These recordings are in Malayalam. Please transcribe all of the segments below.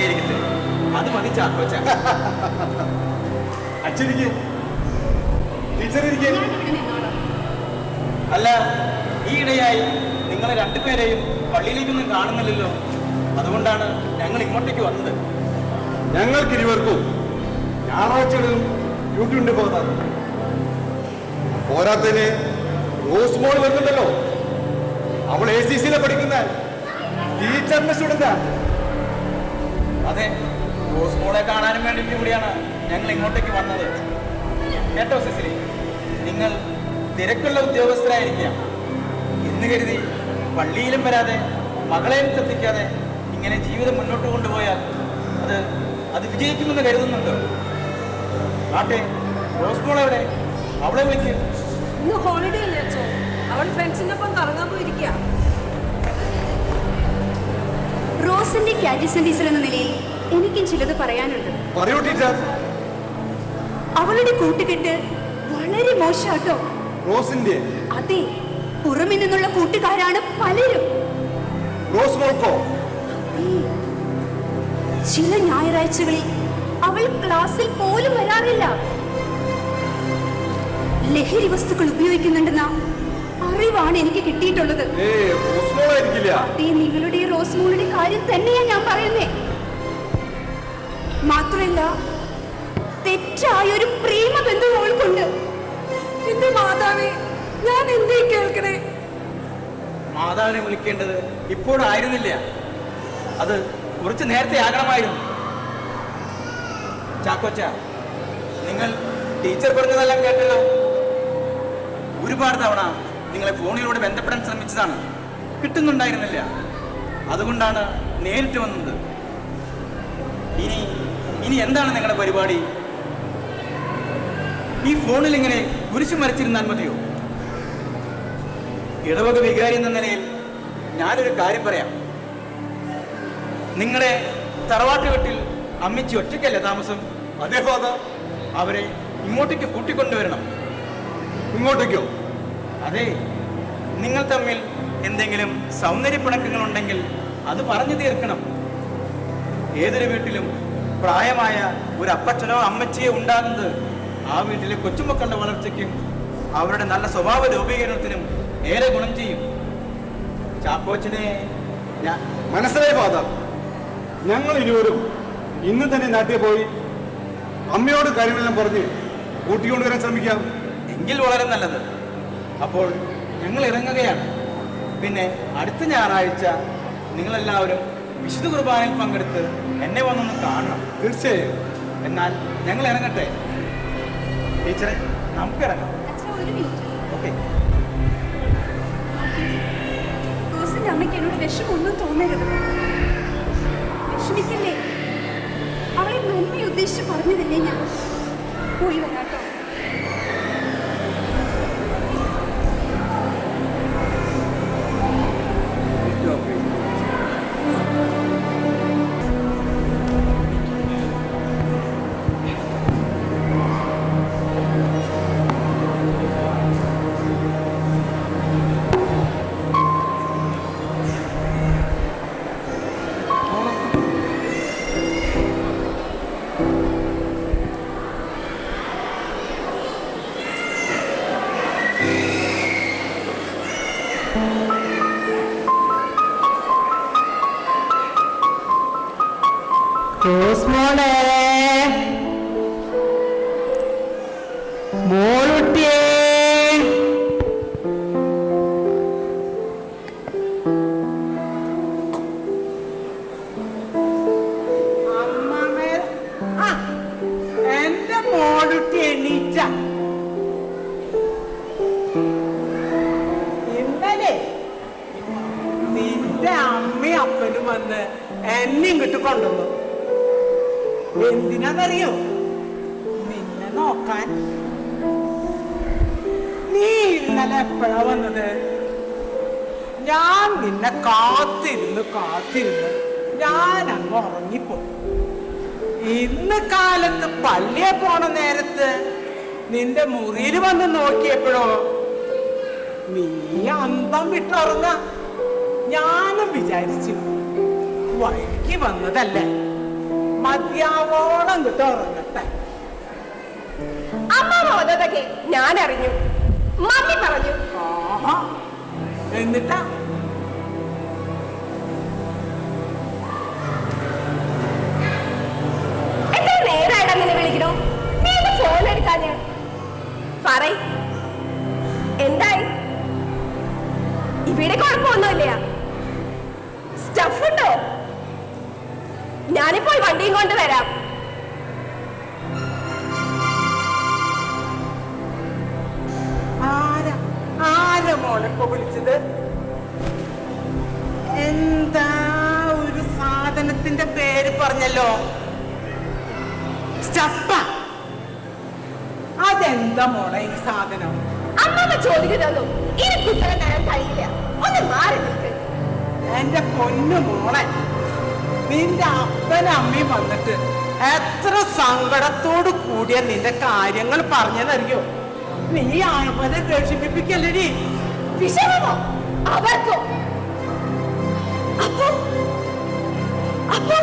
സ്തുതിയായിരിക്കട്ടെ അത് മതി ചാക്കോച്ച അച്ഛനിക്ക് ടീച്ചർ ഇരിക്കേ. അല്ല ഈയിടെയായി നിങ്ങളെ രണ്ടുപേരെയും പള്ളിയിലേക്കൊന്നും കാണുന്നില്ലല്ലോ. അതുകൊണ്ടാണ് ഞങ്ങൾ ഇങ്ങോട്ടേക്ക് വന്നത്. ഞങ്ങൾക്ക് ഇരുവർക്കും ഞായറാഴ്ചകളിലും ഡ്യൂട്ടി ഉണ്ട് പോരാത്തതിന് റോസ് മോൾ വരുന്നുണ്ടല്ലോ. അവൾ എ സി സിയിലെ പഠിക്കുന്ന. ടീച്ചറിന്റെ സ്റ്റുഡന്റാ. അതെ റോസ് മോളെ കാണാനും വേണ്ടിയിട്ട് കൂടിയാണ് ഞങ്ങൾ ഇങ്ങോട്ടേക്ക് വന്നത്. കേട്ടോ സിസിലി? നിങ്ങൾ തിരക്കുള്ള ഉദ്യോഗസ്ഥരായിരിക്കാം എന്ന് കരുതി പള്ളിയിലും വരാതെ മകളെയും ശ്രദ്ധിക്കാതെ ഇങ്ങനെ ജീവിതം മുന്നോട്ട് കൊണ്ടുപോയാൽ അത് അത് വിജയിക്കുമെന്ന് കരുതുന്നുണ്ടോ? ആട്ടെ റോസ് മോൾ എവിടെ? അവളെ വിളിക്കും. ഇന്ന് ഹോളിഡേ അല്ലേ അച്ഛൻ അവൾ ഫ്രണ്ട്സിനൊപ്പം കറങ്ങാൻ പോയിരിക്കുക റോസിന്റെ കാറ്റിസൺ ടീച്ചർ എന്ന നിലയിൽ എനിക്കും ചിലത് പറയാനുണ്ട്. പറയൂ ടീച്ചർ. അവളുടെ കൂട്ടുകെട്ട് വളരെ മോശാട്ടോ. റോസിന്റെ? അതെ പുറമെ നിന്നുള്ള കൂട്ടുകാരാണ് പലരും. റോസ് മോൾക്കോ? ചില ഞായറാഴ്ചകളിൽ അവൾ ക്ലാസ്സിൽ പോലും വരാറില്ല. ലഹരി വസ്തുക്കൾ ഉപയോഗിക്കുന്നുണ്ടെന്ന അറിവാണ് എനിക്ക് കിട്ടിയിട്ടുള്ളത്. നിങ്ങളുടെ റോസ്മോളുടെ കാര്യം തന്നെയാ ഞാൻ പറയുന്നേ. മാത്രമല്ല തെറ്റായ ഒരു പ്രേമ ബന്ധം അവൾക്കുണ്ട്. എന്റെ മാതാവേ ഞാൻ എന്തേ കേൾക്കണേ? മാതാവിനെ വിളിക്കേണ്ടത് ഇപ്പോഴായിരുന്നില്ല അത് കുറച്ച് നേരത്തെ ആകണമായിരുന്നു. ചാക്കോച്ച നിങ്ങൾ ടീച്ചർ പറഞ്ഞതെല്ലാം കേട്ടല്ലോ. ഒരുപാട് തവണ നിങ്ങളെ ഫോണിലൂടെ ബന്ധപ്പെടാൻ ശ്രമിച്ചതാണ്. കിട്ടുന്നുണ്ടായിരുന്നില്ല. അതുകൊണ്ടാണ് നേരിട്ട് വന്നത്. ഇനി ഇനി എന്താണ് നിങ്ങളുടെ പരിപാടി? ഈ ഫോണിൽ ഇങ്ങനെ കുരിശു മരച്ചിരുന്നാൽ മതിയോ? ഇടവക വികാരി എന്ന നിലയിൽ ഞാനൊരു കാര്യം പറയാം. നിങ്ങളുടെ തറവാട്ട് വീട്ടിൽ അമ്മിച്ച് ഒറ്റയ്ക്കല്ലേ താമസം? അതേ? ഫാദർ അവരെ ഇങ്ങോട്ടേക്ക് കൂട്ടിക്കൊണ്ടുവരണം. ഇങ്ങോട്ടേക്കോ? അതെ നിങ്ങൾ തമ്മിൽ എന്തെങ്കിലും സൗന്ദര്യപ്പിണക്കങ്ങൾ ഉണ്ടെങ്കിൽ അത് പറഞ്ഞു തീർക്കണം. ഏതൊരു വീട്ടിലും പ്രായമായ ഒരു അപ്പച്ചനോ അമ്മച്ചിയോ ഉണ്ടാകുന്നത് ആ വീട്ടിലെ കൊച്ചുമക്കളുടെ വളർച്ചയ്ക്കും അവരുടെ നല്ല സ്വഭാവ രൂപീകരണത്തിനും ഏറെ ഗുണം ചെയ്യും. ചാക്കോച്ചനെ മനസ്സിലായി പാത ഞങ്ങൾ ഇരുവരും ഇന്ന് തന്നെ നാട്ടിൽ പോയി അമ്മയോട് കാര്യങ്ങളെല്ലാം പറഞ്ഞ് കൂട്ടിക്കൊണ്ടുവരാൻ ശ്രമിക്കാം. എങ്കിൽ വളരെ നല്ലത്. അപ്പോൾ ഞങ്ങൾ ഇറങ്ങുകയാണ്. പിന്നെ അടുത്ത ഞായറാഴ്ച നിങ്ങളെല്ലാവരും വിശുദ്ധ കുർബാനയിൽ പങ്കെടുത്ത് എന്നെ വന്നൊന്ന് കാണണം. തീർച്ചയായും. എന്നാൽ ഞങ്ങൾ ഇറങ്ങട്ടെ? ടീച്ചറെ നമുക്ക് ഇറങ്ങാം. ഓക്കെ. അമ്മയ്ക്ക് എന്നോട് വിഷമൊന്നും തോന്നരുത്. വിഷമിക്കല്ലേ? അവളെ നന്ദി ഉദ്ദേശിച്ച് പറഞ്ഞതല്ലേ ഞാൻ? പോയി വരാട്ടോ. എണീച്ച ഇന്നലെ നിന്റെ അമ്മയും അപ്പനും വന്ന് എന്നെ ഇങ്ങോട്ട് കൊണ്ടുവന്നു. എന്തിനാന്നറിയോ? നിന്നെ നോക്കാൻ. നീ ഇന്നലെ എപ്പോഴാ വന്നത്? ഞാൻ നിന്നെ കാത്തിരുന്ന് കാത്തിരുന്ന്. ഞാൻ അങ്ങ് ഉറങ്ങിപ്പോയി. ഇന്ന് കാലത്ത് പള്ളിയെ പോണ നേരത്ത് നിന്റെ മുറിയിൽ വന്ന് നോക്കിയപ്പോഴോ നീ അന്തം വിട്ടുറങ്ങ ഞാനും വിചാരിച്ചു. വഴിക്ക് വന്നതല്ലേ. മതിയാവോളം കിട്ടും ഉറങ്ങട്ടെ അമ്മ വന്നതൊക്കെ ഞാൻ അറിഞ്ഞു മമ്മി പറഞ്ഞു. എന്നിട്ടാ? ഇപ്പൊ എന്താ ഒരു സാധനത്തിന്റെ പേര് പറഞ്ഞല്ലോ? സ്റ്റപ്പ അതെന്താ മോളെ ഈ സാധനം? അമ്മ ചോദിക്കുന്നതോ എനിക്ക് ഉത്തരം തരാൻ കഴിയില്ല. ഒന്ന് മാറി നിൽക്ക്. എന്റെ പൊന്നു മോളെ നിന്റെ അപ്പനും അമ്മയും വന്നിട്ട് എത്ര സങ്കടത്തോട് കൂടിയ നിന്റെ കാര്യങ്ങൾ പറഞ്ഞതറിയോ? നീ അവനെ വിഷമിപ്പിക്കല്ലടി വിഷമമോ? അവർക്കോ? അപ്പോ അപ്പോ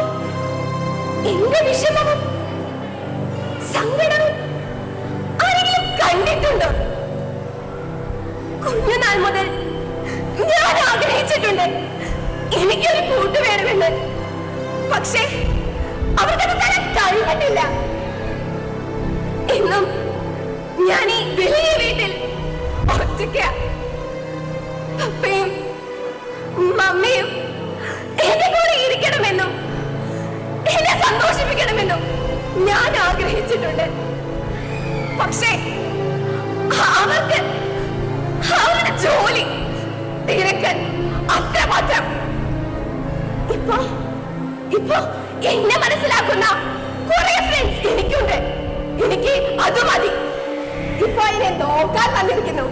എന്റെ വിഷമവും സങ്കടവും ആരെങ്കിലും കണ്ടിട്ടുണ്ടോ? കുഞ്ഞുനാൾ മുതൽ ഞാൻ ആഗ്രഹിച്ചിട്ടുണ്ട് എനിക്കൊരു കൂട്ട് വേണമെന്ന്. പക്ഷേ അവർക്കത് തരാൻ കഴിഞ്ഞിട്ടില്ല. എന്നും ഞാൻ ഈ വലിയ വീട്ടിൽ ഒറ്റയ്ക്ക. പപ്പയും മമ്മിയും എന്റെ കൂടെ ഇരിക്കണമെന്നും എന്നെ സന്തോഷിപ്പിക്കണമെന്നും ഞാൻ ആഗ്രഹിച്ചിട്ടുണ്ട്. പക്ഷേ അവർക്ക് അവരുടെ ജോലി തിരക്ക് അത്രമാത്രം. ഇപ്പൊ ഇപ്പൊ എന്നെ മനസ്സിലാക്കുന്ന കുറെ ഫ്രണ്ട്സ് എനിക്കുണ്ട്. എനിക്ക് അത് മതി. ഇപ്പൊ എന്നെ നോക്കാൻ വന്നിരിക്കുന്നു.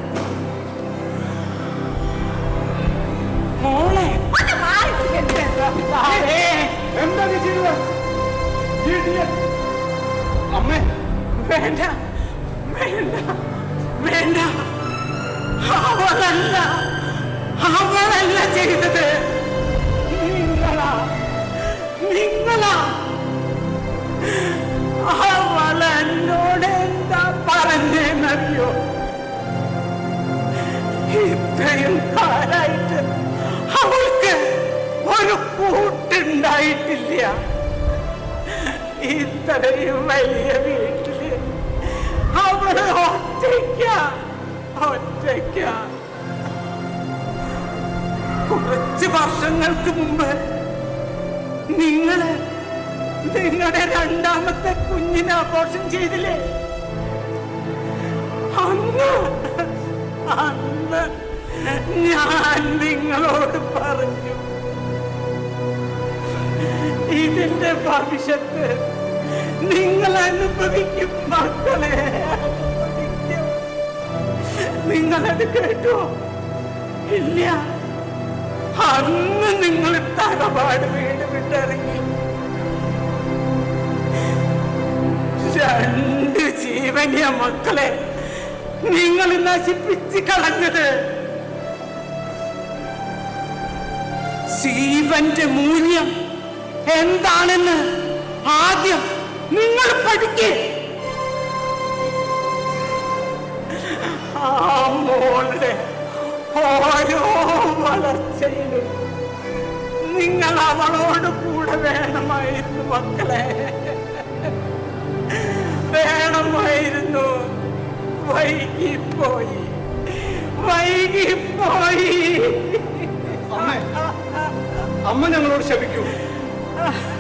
മോളെ. എന്താ ചെയ്തത്? അമ്മേ. വേണ്ട. വേണ്ട. വേണ്ട. അവളല്ല. അവളല്ല ചെയ്തത്. നിങ്ങളാ. നിങ്ങളാ. അവൾ എന്നോട് എന്താ പറഞ്ഞെന്നറിയോ? ഇത്രയും കാലായി കൂട്ടുണ്ടായിട്ടില്ല ഇത്രയും വലിയ വീട്ടിൽ അവൾ ഒറ്റയ്ക്ക ഒറ്റയ്ക്ക. കുറച്ച് വർഷങ്ങൾക്ക് മുമ്പ് നിങ്ങൾ നിങ്ങളുടെ രണ്ടാമത്തെ കുഞ്ഞിനെ ആഘോഷം ചെയ്തില്ലേ? അന്ന് അന്ന് ഞാൻ നിങ്ങളോട് പറഞ്ഞു. ഇതിന്റെ ഭവിഷ്യത്ത് നിങ്ങൾ അനുഭവിക്കും മക്കളെ. നിങ്ങൾ നിങ്ങളത് കേട്ടോ? ഇല്ല. അന്ന് നിങ്ങൾ തറപാട് വീട് വിട്ടിറങ്ങി. രണ്ട് ജീവനിയ മക്കളെ നിങ്ങൾ നശിപ്പിച്ച് കളഞ്ഞത് ജീവന്റെ മൂല്യം എന്താണെന്ന് ആദ്യം നിങ്ങൾ പഠിക്കേ. ആ മോളുടെ ഓരോ വളർച്ചയിലും നിങ്ങൾ അവളോട് കൂടെ വേണമായിരുന്നു മക്കളെ. വേണമായിരുന്നു. വൈകിപ്പോയി. വൈകിപ്പോയി. അമ്മേ ഞങ്ങളോട് ക്ഷമിക്കൂ.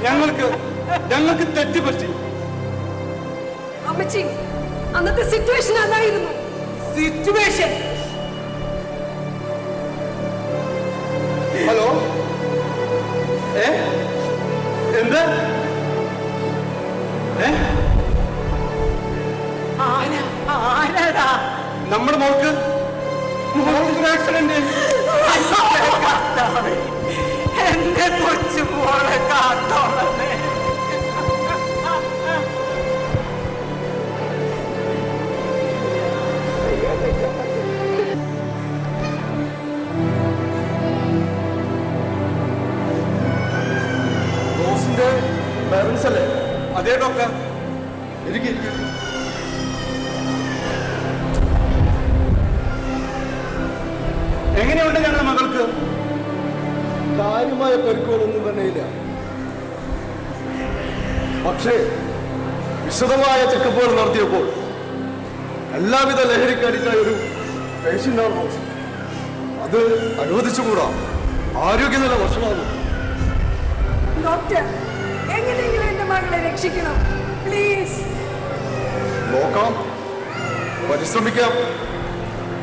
ഞങ്ങൾക്ക് ഞങ്ങൾക്ക് തെറ്റ് പറ്റി. അമ്മച്ചി അന്നത്തെ സിറ്റുവേഷൻ അതായിരുന്നു. സിറ്റുവേഷൻ ഡോക്ടർ എനിക്ക് എനിക്ക് എങ്ങനെയുണ്ട് ഞങ്ങളുടെ മകൾക്ക്? കാര്യമായ പരിക്കുകളൊന്നും തന്നെയില്ല. പക്ഷേ വിശദമായ ചെക്കപ്പുകൾ നടത്തിയപ്പോൾ എല്ലാവിധ ലഹരിക്കടിക്കായ ഒരു പേഷ്യന്റാണ് അത് അനുവദിച്ചുകൂടാ. ആരോഗ്യനില വഷളാകും ഡോക്ടർ മകളെ രക്ഷിക്കണം. പ്ലീസ് നോക്കാം. പരിശ്രമിക്കാം.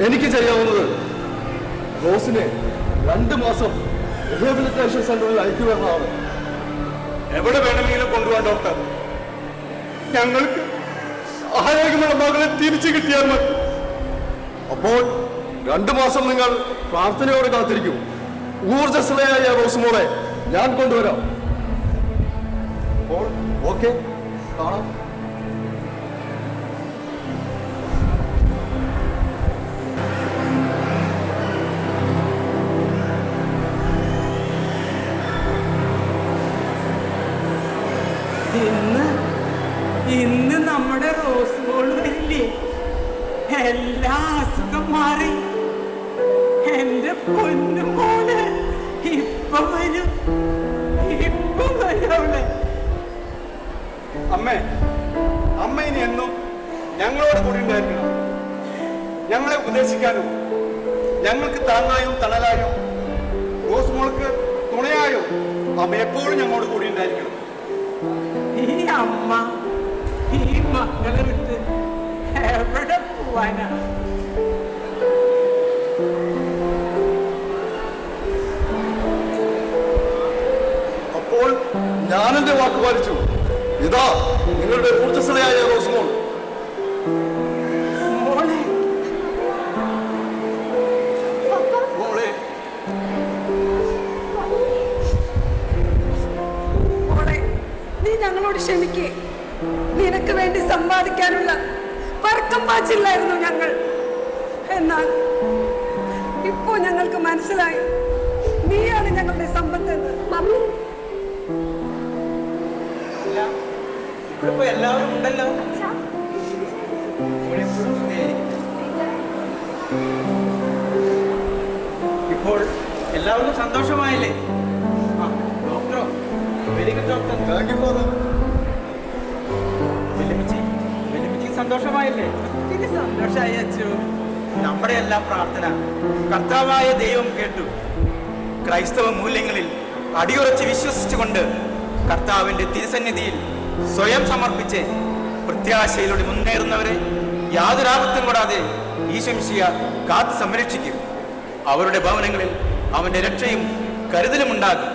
എനിക്ക് ചെയ്യാവുന്നത് റോസിനെ രണ്ട് മാസം റിഹാബിലിറ്റേഷൻ സെന്ററിൽ അയക്കുമെന്നാണ് എവിടെ വേണമെങ്കിലും കൊണ്ടുപോകാൻ ഡോക്ടർ ഞങ്ങൾക്ക് ആരോഗ്യമുള്ള മകളെ തിരിച്ചു കിട്ടിയാൽ മതി. അപ്പോൾ രണ്ടു മാസം നിങ്ങൾ പ്രാർത്ഥനയോടെ കാത്തിരിക്കും. ഊർജസ്വലയായ റോസുമോളെ ഞാൻ കൊണ്ടുവരാം. അപ്പോൾ ഓക്കെ കാണാം. ഇന്ന് ഇന്ന് നമ്മുടെ റോസ് ഗോൾഡില്ലേ എല്ലാ അസുഖം മാറി. എന്റെ പൊന്നു മോൾ ഇപ്പൊ വരും. അമ്മേ അമ്മ ഇനി എന്നും ഞങ്ങളോട് കൂടി ഉണ്ടായിരിക്കണം. ഞങ്ങളെ ഉപദേശിക്കാനും ഞങ്ങൾക്ക് താങ്ങായും തണലായും റോസ് മോൾക്ക് തുണയായും അമ്മ എപ്പോഴും ഞങ്ങളോട് കൂടി ഉണ്ടായിരിക്കണം. ഈ അമ്മ ഈ മക്കളെ വിട്ട് എവിടെ പോവാനാ? അപ്പോൾ ഞാനെന്റെ വാക്ക് പാലിച്ചു. ഇവിടെ എല്ലാവരും ഉണ്ടല്ലോ. ഇപ്പോൾ എല്ലാവർക്കും സന്തോഷമായില്ലേ? ഡോക്ടറോ very good doctor thank you father Vellumichi വെല്ലുമിച്ചിക്ക് സന്തോഷമായില്ലേ? ഒത്തിരി സന്തോഷായി അച്ചു. നമ്മുടെ എല്ലാ പ്രാർത്ഥന കർത്താവായ ദൈവം കേട്ടു. ക്രൈസ്തവ മൂല്യങ്ങളിൽ അടിയുറച്ച് വിശ്വസിച്ചുകൊണ്ട് കർത്താവിന്റെ തിരുസന്നിധിയിൽ സ്വയം സമർപ്പിച്ച് പ്രത്യാശയിലൂടെ മുന്നേറുന്നവരെ യാതൊരു ആപത്തും കൂടാതെ ഈശംശിയ കാത്തു സംരക്ഷിക്കും. അവരുടെ ഭവനങ്ങളിൽ അവന്റെ രക്ഷയും കരുതലും ഉണ്ടാകും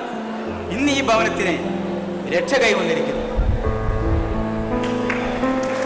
ഇന്ന് ഈ ഭവനത്തിന് രക്ഷ കൈവന്നിരിക്കുന്നു.